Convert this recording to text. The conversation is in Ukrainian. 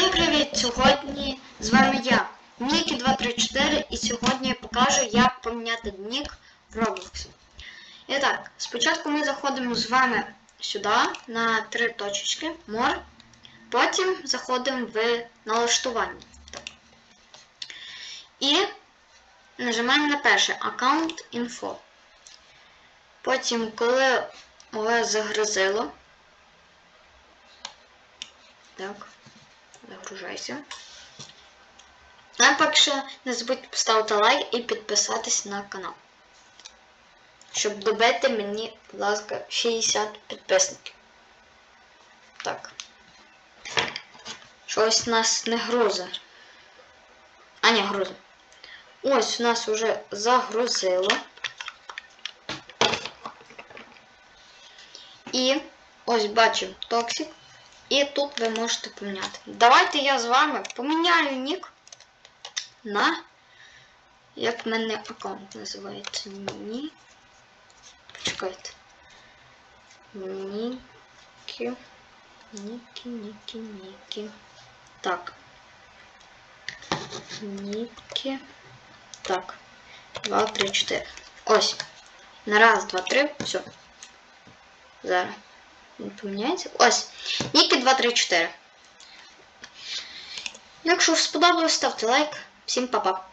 Всім привіт! Сьогодні з вами я, Нікі 234, і сьогодні я покажу, як поміняти нік в Roblox. І так, спочатку ми заходимо з вами сюди на три точечки More. Потім заходимо в налаштування. І нажимаємо на перше Account Info. Потім, коли вас загрузило, так. Загружайся. А поки що не забудьте поставити лайк і підписатись на канал. Щоб добити мені, будь ласка, 60 підписників. Так. Щось нас не грузить. А, не грузить. Ось у нас вже загрузило. І ось бачимо токсик. І тут ви можете поміняти. Давайте я з вами поміняю нік на. Як в мене аккаунт називається? Ні. Почекайте. Нікі. Нікі, Нікі, Нікі. Так. Нікі. Так. Два, три, чотири. Ось. На раз, два, три. Все. Зараз. Поміняється. Ось. Ніки 234. Якщо сподобалось, ставте лайк. Всім па-па.